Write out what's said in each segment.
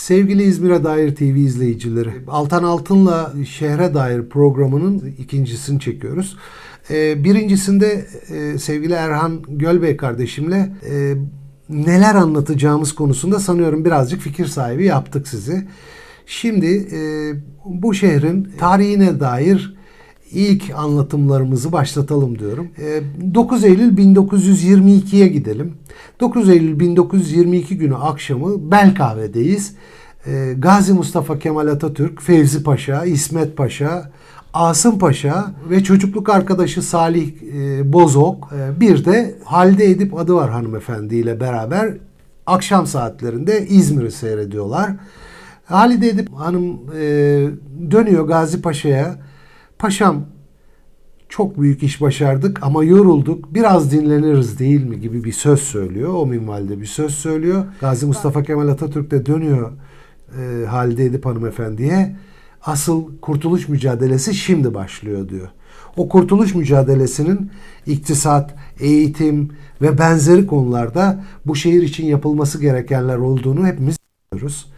Sevgili İzmir'e dair TV izleyicileri, Altan Altın'la Şehre dair programının ikincisini çekiyoruz. Ee, birincisinde e, sevgili Erhan Gölbey kardeşimle e, neler anlatacağımız konusunda sanıyorum birazcık fikir sahibi yaptık sizi. Şimdi e, bu şehrin tarihine dair ilk anlatımlarımızı başlatalım diyorum. E, 9 Eylül 1922'ye gidelim. 9 Eylül 1922 günü akşamı Belkahve'deyiz. E, Gazi Mustafa Kemal Atatürk, Fevzi Paşa, İsmet Paşa, Asım Paşa ve çocukluk arkadaşı Salih e, Bozok, e, bir de Halide Edip adı var hanımefendiyle beraber akşam saatlerinde İzmir'i seyrediyorlar. Halide Edip Hanım e, dönüyor Gazi Paşa'ya. Paşam çok büyük iş başardık ama yorulduk. Biraz dinleniriz değil mi gibi bir söz söylüyor. O minvalde bir söz söylüyor. Gazi Mustafa Kemal Atatürk de dönüyor e, Halide Edip hanımefendiye. Asıl kurtuluş mücadelesi şimdi başlıyor diyor. O kurtuluş mücadelesinin iktisat, eğitim ve benzeri konularda bu şehir için yapılması gerekenler olduğunu hepimiz biliyoruz.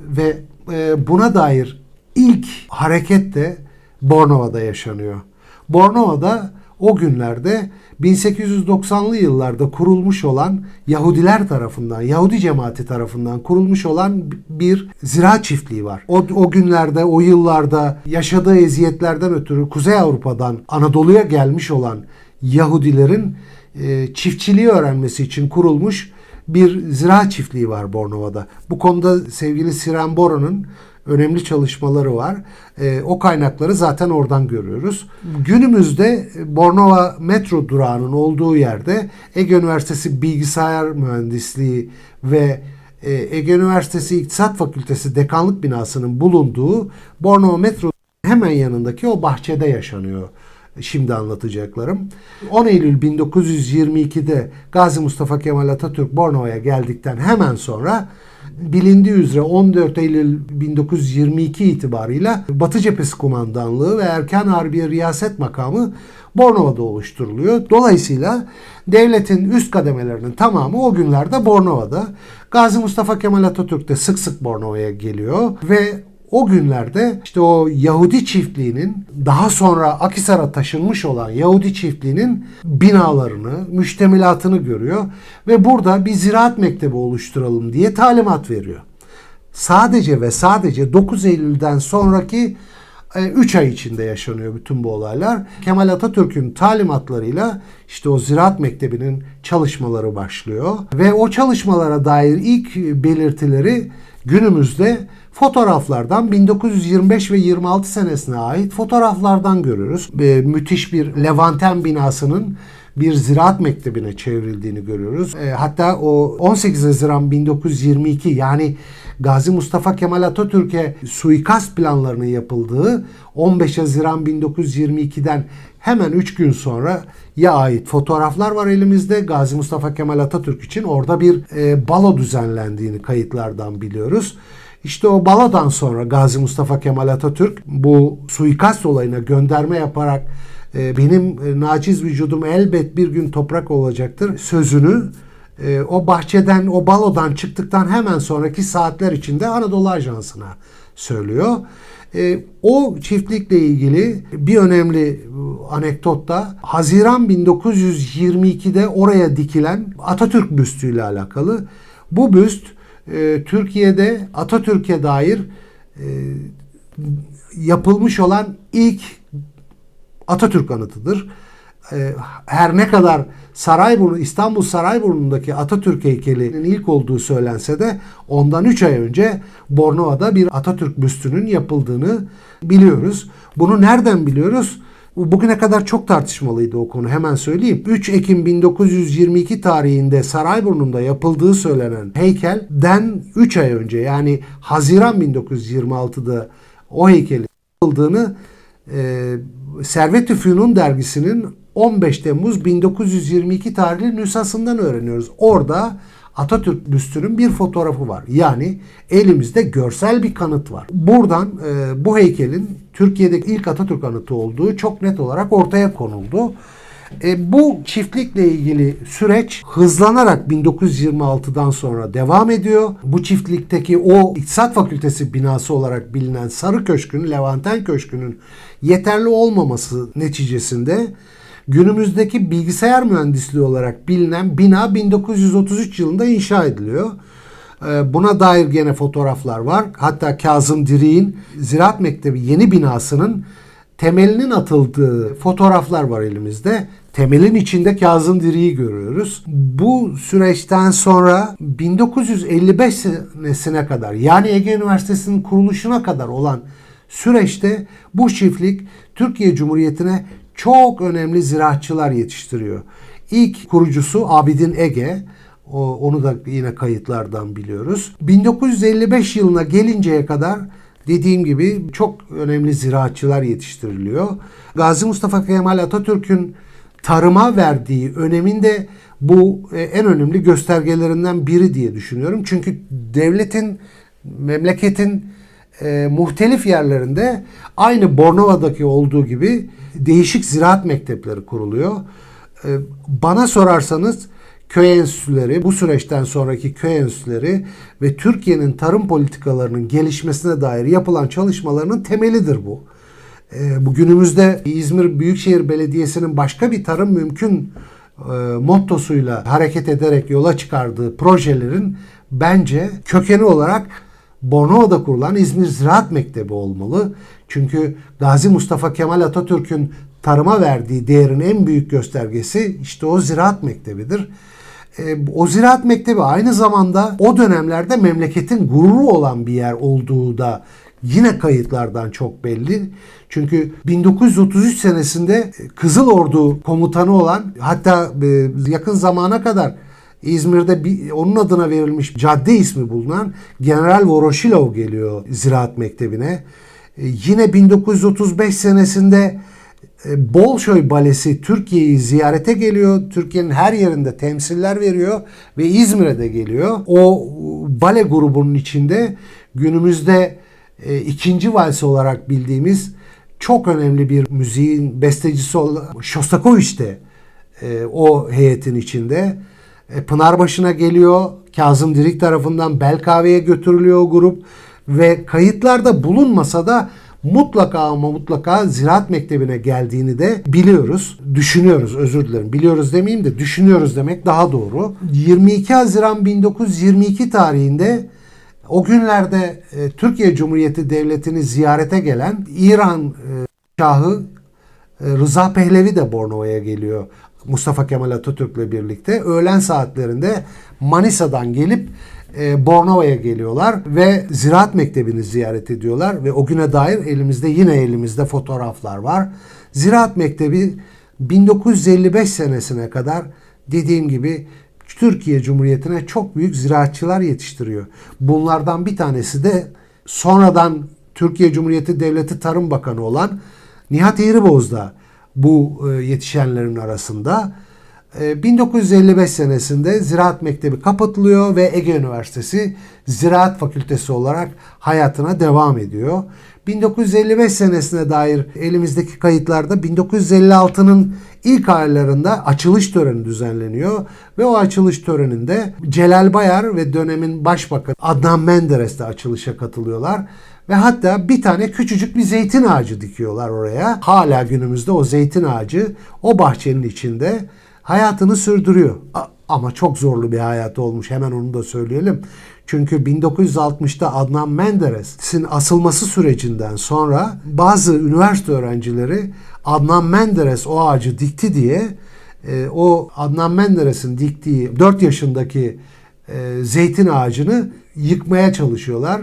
Ve e, buna dair ilk hareket de Bornova'da yaşanıyor. Bornova'da o günlerde 1890'lı yıllarda kurulmuş olan Yahudiler tarafından, Yahudi cemaati tarafından kurulmuş olan bir ziraat çiftliği var. O, o günlerde, o yıllarda yaşadığı eziyetlerden ötürü Kuzey Avrupa'dan Anadolu'ya gelmiş olan Yahudilerin e, çiftçiliği öğrenmesi için kurulmuş bir ziraat çiftliği var Bornova'da. Bu konuda sevgili Siren Bora'nın önemli çalışmaları var. E, o kaynakları zaten oradan görüyoruz. Günümüzde Bornova metro durağının olduğu yerde Ege Üniversitesi Bilgisayar Mühendisliği ve e, Ege Üniversitesi İktisat Fakültesi dekanlık binasının bulunduğu Bornova metro hemen yanındaki o bahçede yaşanıyor şimdi anlatacaklarım. 10 Eylül 1922'de Gazi Mustafa Kemal Atatürk Bornova'ya geldikten hemen sonra bilindiği üzere 14 Eylül 1922 itibarıyla Batı Cephesi Kumandanlığı ve Erkan Harbiye Riyaset Makamı Bornova'da oluşturuluyor. Dolayısıyla devletin üst kademelerinin tamamı o günlerde Bornova'da. Gazi Mustafa Kemal Atatürk de sık sık Bornova'ya geliyor ve o günlerde işte o Yahudi çiftliğinin daha sonra Akisar'a taşınmış olan Yahudi çiftliğinin binalarını, müştemilatını görüyor ve burada bir ziraat mektebi oluşturalım diye talimat veriyor. Sadece ve sadece 9 Eylül'den sonraki 3 ay içinde yaşanıyor bütün bu olaylar. Kemal Atatürk'ün talimatlarıyla işte o ziraat mektebinin çalışmaları başlıyor ve o çalışmalara dair ilk belirtileri günümüzde fotoğraflardan 1925 ve 26 senesine ait fotoğraflardan görüyoruz. E, müthiş bir Levanten binasının bir ziraat mektebine çevrildiğini görüyoruz. E, hatta o 18 Haziran 1922 yani Gazi Mustafa Kemal Atatürk'e suikast planlarının yapıldığı 15 Haziran 1922'den hemen 3 gün sonra ya ait fotoğraflar var elimizde. Gazi Mustafa Kemal Atatürk için orada bir e, balo düzenlendiğini kayıtlardan biliyoruz. İşte o baladan sonra Gazi Mustafa Kemal Atatürk bu suikast olayına gönderme yaparak e, benim e, naciz vücudum elbet bir gün toprak olacaktır sözünü e, o bahçeden, o balodan çıktıktan hemen sonraki saatler içinde Anadolu Ajansı'na söylüyor. O çiftlikle ilgili bir önemli anekdot da Haziran 1922'de oraya dikilen Atatürk büstüyle alakalı. Bu büst e, Türkiye'de Atatürk'e dair e, yapılmış olan ilk Atatürk anıtıdır. E, her ne kadar Sarayburnu, İstanbul Sarayburnu'ndaki Atatürk heykelinin ilk olduğu söylense de ondan 3 ay önce Bornova'da bir Atatürk büstünün yapıldığını biliyoruz. Bunu nereden biliyoruz? Bugüne kadar çok tartışmalıydı o konu hemen söyleyeyim. 3 Ekim 1922 tarihinde Sarayburnu'nda yapıldığı söylenen heykelden 3 ay önce yani Haziran 1926'da o heykelin yapıldığını e, Servet-i Fünun dergisinin 15 Temmuz 1922 tarihli nüshasından öğreniyoruz. Orada Atatürk büstünün bir fotoğrafı var. Yani elimizde görsel bir kanıt var. Buradan e, bu heykelin Türkiye'deki ilk Atatürk anıtı olduğu çok net olarak ortaya konuldu. E, bu çiftlikle ilgili süreç hızlanarak 1926'dan sonra devam ediyor. Bu çiftlikteki o İktisat Fakültesi binası olarak bilinen Sarı Köşkü'nün, Levanten Köşkü'nün yeterli olmaması neticesinde günümüzdeki bilgisayar mühendisliği olarak bilinen bina 1933 yılında inşa ediliyor. Ee, Buna dair gene fotoğraflar var. Hatta Kazım Dirik'in Ziraat Mektebi yeni binasının temelinin atıldığı fotoğraflar var elimizde. Temelin içinde Kazım Dirik'i görüyoruz. Bu süreçten sonra 1955 senesine kadar yani Ege Üniversitesi'nin kuruluşuna kadar olan süreçte bu çiftlik Türkiye Cumhuriyeti'ne çok önemli ziraatçılar yetiştiriyor. İlk kurucusu Abidin Ege. Onu da yine kayıtlardan biliyoruz. 1955 yılına gelinceye kadar dediğim gibi çok önemli ziraatçılar yetiştiriliyor. Gazi Mustafa Kemal Atatürk'ün tarıma verdiği önemin de bu e, en önemli göstergelerinden biri diye düşünüyorum. Çünkü devletin, memleketin e, muhtelif yerlerinde aynı Bornova'daki olduğu gibi değişik ziraat mektepleri kuruluyor. E, bana sorarsanız köy enstitüleri, bu süreçten sonraki köy enstitüleri ve Türkiye'nin tarım politikalarının gelişmesine dair yapılan çalışmalarının temelidir bu. E, bu günümüzde İzmir Büyükşehir Belediyesi'nin başka bir tarım mümkün e, mottosuyla hareket ederek yola çıkardığı projelerin bence kökeni olarak Bornova'da kurulan İzmir Ziraat Mektebi olmalı. Çünkü Gazi Mustafa Kemal Atatürk'ün tarıma verdiği değerin en büyük göstergesi işte o Ziraat Mektebi'dir. E, o Ziraat Mektebi aynı zamanda o dönemlerde memleketin gururu olan bir yer olduğu da yine kayıtlardan çok belli. Çünkü 1933 senesinde Kızıl Ordu komutanı olan hatta e, yakın zamana kadar İzmir'de bir, onun adına verilmiş cadde ismi bulunan General Voroshilov geliyor Ziraat Mektebi'ne. E, yine 1935 senesinde e, Bolşoy Balesi Türkiye'yi ziyarete geliyor. Türkiye'nin her yerinde temsiller veriyor ve İzmir'e de geliyor. O bale grubunun içinde günümüzde e, ikinci vals olarak bildiğimiz çok önemli bir müziğin bestecisi olan Shostakovich de e, o heyetin içinde. E, Pınarbaşı'na geliyor. Kazım Dirik tarafından Belkave'ye götürülüyor o grup ve kayıtlarda bulunmasa da mutlaka ama mutlaka Ziraat Mektebi'ne geldiğini de biliyoruz. Düşünüyoruz özür dilerim. Biliyoruz demeyeyim de düşünüyoruz demek daha doğru. 22 Haziran 1922 tarihinde o günlerde e, Türkiye Cumhuriyeti Devleti'ni ziyarete gelen İran e, Şahı e, Rıza Pehlevi de Bornova'ya geliyor. Mustafa Kemal Atatürk'le birlikte öğlen saatlerinde Manisa'dan gelip e, Bornova'ya geliyorlar ve Ziraat Mektebi'ni ziyaret ediyorlar ve o güne dair elimizde yine elimizde fotoğraflar var. Ziraat Mektebi 1955 senesine kadar dediğim gibi Türkiye Cumhuriyeti'ne çok büyük ziraatçılar yetiştiriyor. Bunlardan bir tanesi de sonradan Türkiye Cumhuriyeti Devleti Tarım Bakanı olan Nihat Eğriboz'da bu e, yetişenlerin arasında. E, 1955 senesinde Ziraat Mektebi kapatılıyor ve Ege Üniversitesi Ziraat Fakültesi olarak hayatına devam ediyor. 1955 senesine dair elimizdeki kayıtlarda 1956'nın ilk aylarında açılış töreni düzenleniyor ve o açılış töreninde Celal Bayar ve dönemin başbakanı Adnan Menderes de açılışa katılıyorlar. Ve hatta bir tane küçücük bir zeytin ağacı dikiyorlar oraya. Hala günümüzde o zeytin ağacı o bahçenin içinde hayatını sürdürüyor. Ama çok zorlu bir hayat olmuş. Hemen onu da söyleyelim. Çünkü 1960'ta Adnan Menderes'in asılması sürecinden sonra bazı üniversite öğrencileri Adnan Menderes o ağacı dikti diye e, o Adnan Menderes'in diktiği 4 yaşındaki e, zeytin ağacını yıkmaya çalışıyorlar.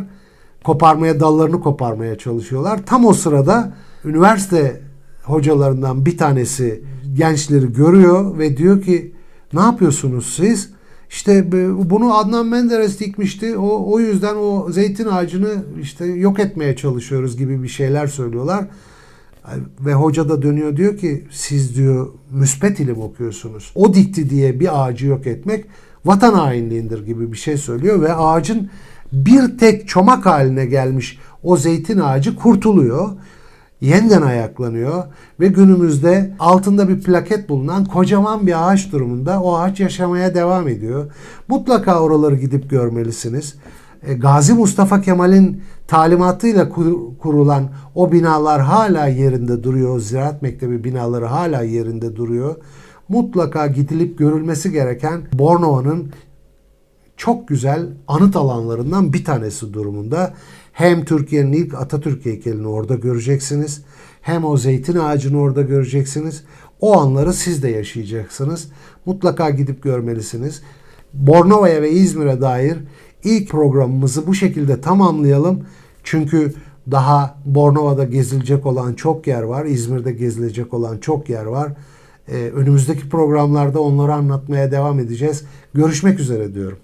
Koparmaya, dallarını koparmaya çalışıyorlar. Tam o sırada üniversite hocalarından bir tanesi gençleri görüyor ve diyor ki ne yapıyorsunuz siz? İşte bunu Adnan Menderes dikmişti. O, o yüzden o zeytin ağacını işte yok etmeye çalışıyoruz gibi bir şeyler söylüyorlar. Ve hoca da dönüyor diyor ki siz diyor müspet ilim okuyorsunuz. O dikti diye bir ağacı yok etmek vatan hainliğindir gibi bir şey söylüyor ve ağacın bir tek çomak haline gelmiş o zeytin ağacı kurtuluyor. yeniden ayaklanıyor ve günümüzde altında bir plaket bulunan kocaman bir ağaç durumunda o ağaç yaşamaya devam ediyor. Mutlaka oraları gidip görmelisiniz. E, Gazi Mustafa Kemal'in talimatıyla kur- kurulan o binalar hala yerinde duruyor. Ziraat Mektebi binaları hala yerinde duruyor. Mutlaka gidilip görülmesi gereken Bornova'nın çok güzel anıt alanlarından bir tanesi durumunda. Hem Türkiye'nin ilk Atatürk heykelini orada göreceksiniz. Hem o zeytin ağacını orada göreceksiniz. O anları siz de yaşayacaksınız. Mutlaka gidip görmelisiniz. Bornova'ya ve İzmir'e dair ilk programımızı bu şekilde tamamlayalım. Çünkü daha Bornova'da gezilecek olan çok yer var. İzmir'de gezilecek olan çok yer var. Ee, önümüzdeki programlarda onları anlatmaya devam edeceğiz. Görüşmek üzere diyorum.